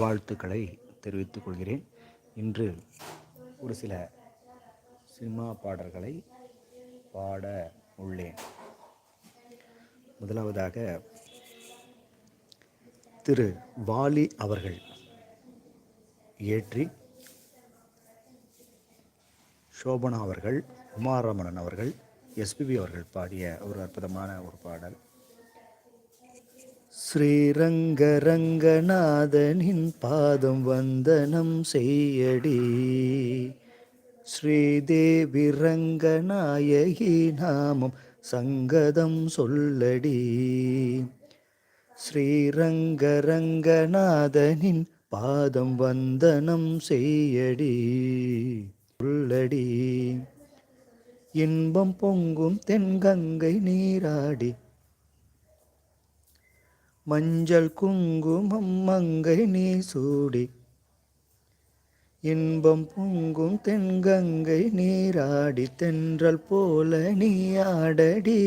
வாழ்த்துக்களை தெரிவித்துக் கொள்கிறேன். இன்று ஒரு சில சினிமா பாடல்களை பாட உள்ளேன். முதலாவதாக திரு வாலி அவர்கள் இயற்றி சோபனா அவர்கள் உமாரமணன் அவர்கள் எஸ்பிபி அவர்கள் பாடிய ஒரு அற்புதமான ஒரு பாடல். ஸ்ரீரங்கரங்கநாதனின் பாதம் வந்தனம் செய்யடி. ஸ்ரீதேவி ரங்கநாயகி நாமம் சங்கதம் சொல்லடி. ஸ்ரீரங்கரங்கநாதனின் பாதம் வந்தனம் செய்யடி. உள்ளடி. இன்பம் பொங்கும் தென்கங்கை நீராடி. மஞ்சள் குங்குமம் மங்கை நீ சூடி. இன்பம் பொங்கும் தென்கங்கை நீராடி தென்றல் போல நீ ஆடடி.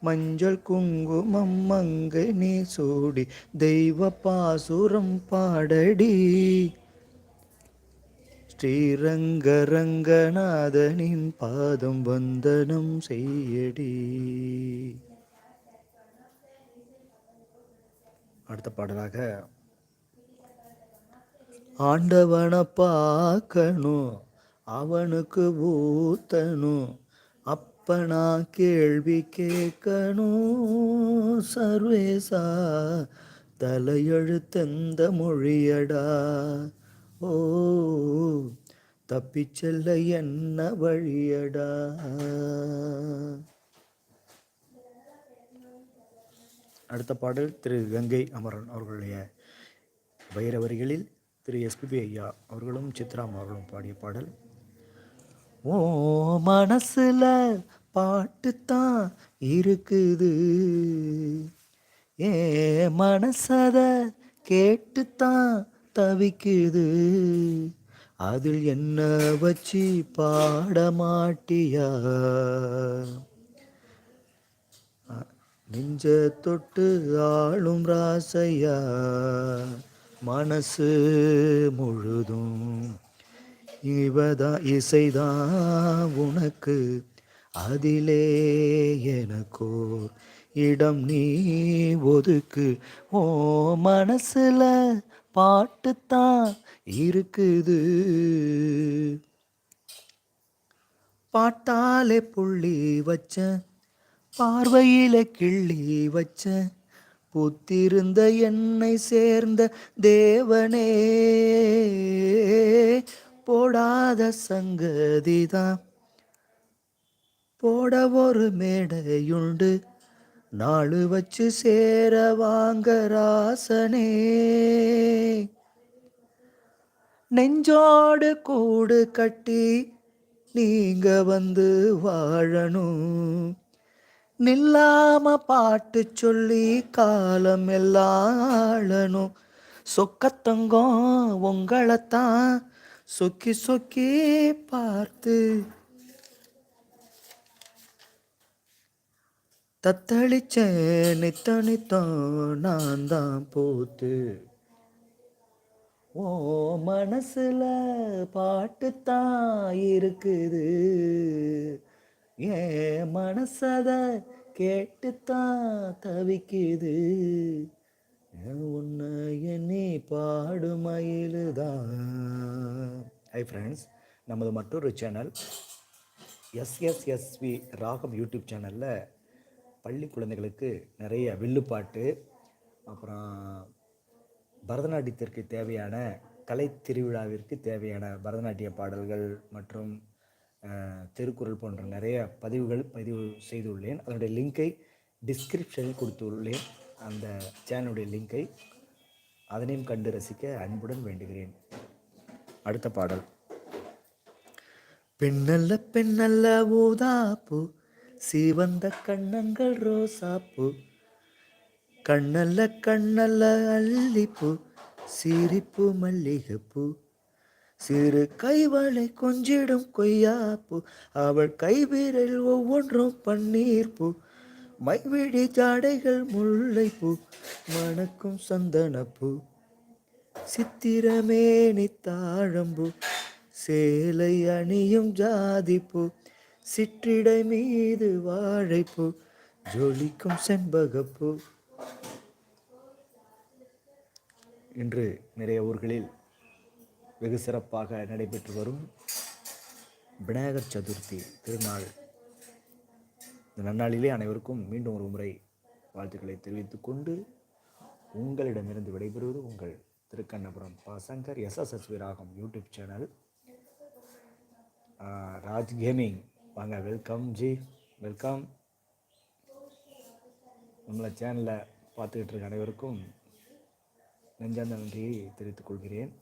மஞ்சள் குங்குமம் மங்கை நீ சூடி தெய்வ பாசுரம் பாடடி. ஸ்ரீரங்க ரங்கநாதனின் பாதம் வந்தனம் செய்யடி. அடுத்த பாடலாக. ஆண்டவனை பார்க்கணும் அவனுக்கு ஊத்தணும் அப்பனா கேள்வி கேட்கணும். சர்வேசா தலையெழுத்தெந்த மொழியடா? ஓ தப்பிச் செல்ல என்ன வழியடா? அடுத்த பாடல் திரு கங்கை அமரன் அவர்களுடைய வைர வரிகளில் திரு எஸ்பிபி ஐயா அவர்களும் சித்ராம் அவர்களும் பாடிய பாடல். ஓ மனசுல பாட்டுத்தான் இருக்குது. ஏ மனசத கேட்டுத்தான் தவிக்குது. அதில் என்ன வச்சு பாட மாட்டியா? நெஞ்ச தொட்டு ஆளும் ராசையா மனசு முழுதும் இவதா இசைதான் உனக்கு. அதிலே எனக்கோ இடம் நீ ஒதுக்கு. ஓ மனசுல பாட்டுத்தான் இருக்குது. பாட்டாலே புள்ளி வச்சேன் பார்வையில கிள்ளி வச்ச புத்திருந்த என்னை சேர்ந்த தேவனே. போடாத சங்கதிதான் போட ஒரு மேடையுண்டு. நாலு வச்சு சேர வாங்க ராசனே. நெஞ்சோடு கூடு கட்டி நீங்க வந்து வாழணும். நில்லாம பாட்டு சொல்லி காலம் எல்லாம் ஆளணும். சொக்கத்தங்கம் உங்களைத்தான் சொக்கி சொக்கி பார்த்து. தத்தளிச்சேன் நித்த நித்தம் நான் தான் போத்து. ஓ மனசுல பாட்டுத்தான் இருக்குது. ஏன் மனசத கேட்டுத்தான் தவிக்குது. உன்னை எண்ணி பாடுமயிலுதான் ஹை ஃப்ரெண்ட்ஸ் நமது மற்றொரு சேனல் எஸ்எஸ்எஸ்வி ராகம் யூடியூப் சேனலில் பள்ளி குழந்தைகளுக்கு நிறைய வில்லுப்பாட்டு அப்புறம் பரதநாட்டியத்திற்கு தேவையான கலை திருவிழாவிற்கு தேவையான பரதநாட்டிய பாடல்கள் மற்றும் திருக்குறள் போன்ற நிறைய பதிவுகள் பதிவு செய்துள்ளேன். அதனுடைய லிங்கை டிஸ்கிரிப்ஷனில் கொடுத்துள்ளேன். அந்த சேனலுடைய லிங்கை அதனையும் கண்டு ரசிக்க அன்புடன் வேண்டுகிறேன். அடுத்த பாடல். பெண்ணல்ல பெண்ணல்ல ஊதாப்பூ சிவந்த கண்ணங்கள் ரோசாப்பூ கண்ணல்ல கண்ணல்ல அல்லிப்பூ சிரிப்பு மல்லிகைப்பூ சிறு கைவளை கொஞ்சிடும் கொய்யாப்பூ அவள் கைவிரல் ஒவ்வொன்றும் பன்னீர்ப்பூ மைவிழி ஜாடைகள் முல்லைப்பூ மணக்கும் சந்தனப்பூ சித்திரமே நித்தாழம்பு சேலை அணியும் ஜாதிப்பூ சிற்றிடை மீது வாழைப்பூ ஜொலிக்கும் செண்பகப்பூ இன்று நிறைய ஊர்களில் வெகு சிறப்பாக நடைபெற்று வரும் விநாயகர் சதுர்த்தி திருநாள். இந்த நன்னாளிலே அனைவருக்கும் மீண்டும் ஒரு முறை வாழ்த்துக்களை தெரிவித்துக்கொண்டு உங்களிடமிருந்து விடைபெறுவது உங்கள் திருக்கண்ணபுரம் பாசங்கர் எஸ்எஸ்எஸ் எஸ்எஸ்எஸ்வி ராகம் யூடியூப் சேனல். ராஜ் கேமிங். வாங்க வெல்கம் ஜி வெல்கம். நம்மளை சேனலை பார்த்துக்கிட்டு இருக்க அனைவருக்கும் நெஞ்சார்ந்த நன்றியை தெரிவித்துக் கொள்கிறேன்.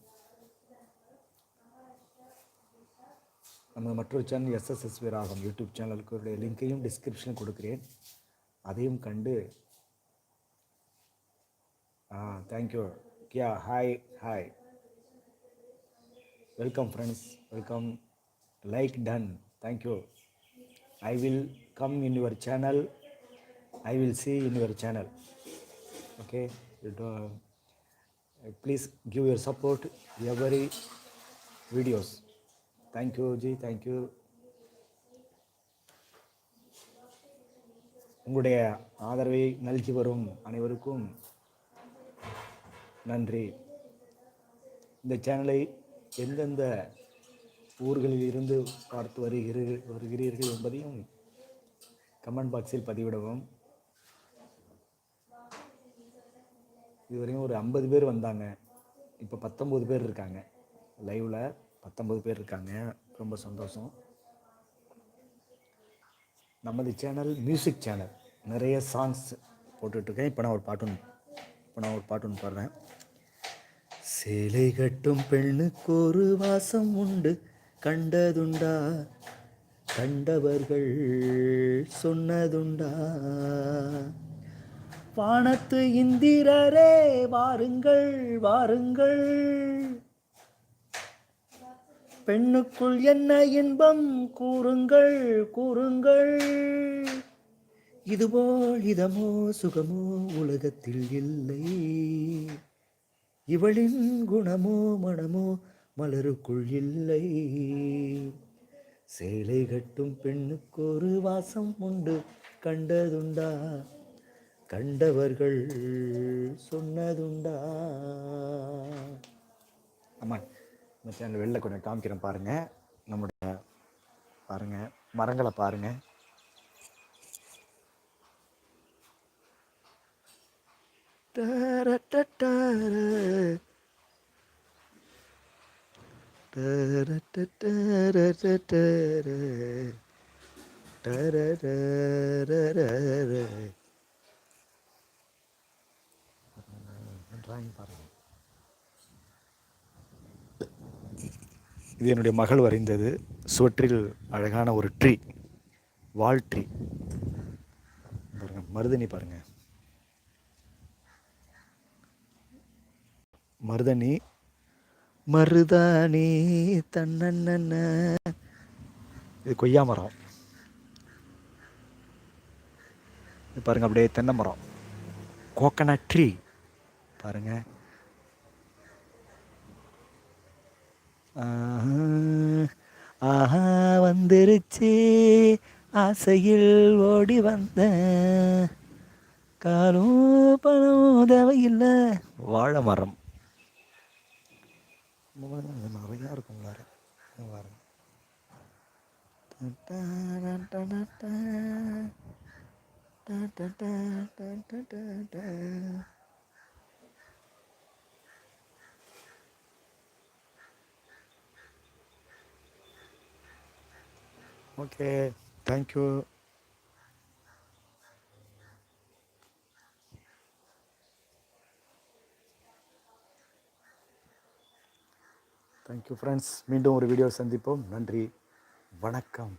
நம்ம மற்றொரு சேனல் எஸ்எஸ்எஸ் வீராகம் யூடியூப் சேனலுக்கு லிங்க்கையும் டிஸ்கிரிப்ஷனில் கொடுக்குறேன். அதையும் கண்டு ஆ thank you Kia hi hi welcome friends welcome like done thank you I will come in your channel I will see in your channel okay please give your support every videos thank you ji thank you உங்களுடைய ஆதரவை நல்கி வரும் அனைவருக்கும் நன்றி. இந்த சேனலை எந்தெந்த ஊர்களில் இருந்து பார்த்து வருகிறீர்கள் வருகிறீர்கள் என்பதையும் கமெண்ட் பாக்ஸில் பதிவிடவும். இதுவரையும் ஒரு ஐம்பது பேர் வந்தாங்க. இப்போ பத்தொம்போது பேர் இருக்காங்க. லைவில் பத்தொம்பது பேர் இருக்காங்க. ரொம்ப சந்தோஷம். நமது சேனல் மியூசிக் சேனல் நிறைய சாங்ஸ் போட்டுட்ருக்கேன். இப்போ நான் ஒரு பாட்டு இப்போ நான் ஒரு பாட்டு ஒன்று பாடுறேன். சேலை கட்டும் பெண்ணுக்கு ஒரு வாசம் உண்டு. கண்டதுண்டா? கண்டவர்கள் சொன்னதுண்டா? வானத்து இந்திரரே வாருங்கள் வாருங்கள். பெண்ணுக்குள் என்ன இன்பம்? கூறுங்கள் கூறுங்கள். இதுபோல் இதமோ சுகமோ உலகத்தில் இல்லை. இவளின் குணமோ மனமோ மலருக்குள் இல்லை. சேலை கட்டும் பெண்ணுக்கு ஒரு வாசம் உண்டு. கண்டதுண்டா? கண்டவர்கள் சொன்னதுண்டா? அம்மா இந்த சேனல் வெளில கொஞ்சம் காமிக்கிறேன் பாருங்கள் நம்முடைய பாருங்கள் மரங்களை பாருங்கள் டிராயிங் பாருங்க. இது என்னுடைய மகள் வரைந்தது. சுவற்றில் அழகான ஒரு ட்ரீ வால் ட்ரீ பாருங்க மருதணி பாருங்கள் மருதணி மருதாணி தன்னண்ண இது கொய்யா மரம். இது பாருங்க அப்படியே தென்னை மரம். கோகனட் ட்ரீ பாருங்க. ஆஹா, வந்துருச்சு. ஆசையில் ஓடி வந்தேன் காலும் பணம் தேவையில்லை. வாழை மரம். நிறையா இருக்கும் வேறு பாருங்க. ஓகே தேங்க்யூ தேங்க்யூ ஃப்ரெண்ட்ஸ் மீண்டும் ஒரு வீடியோ சந்திப்போம். நன்றி. வணக்கம்.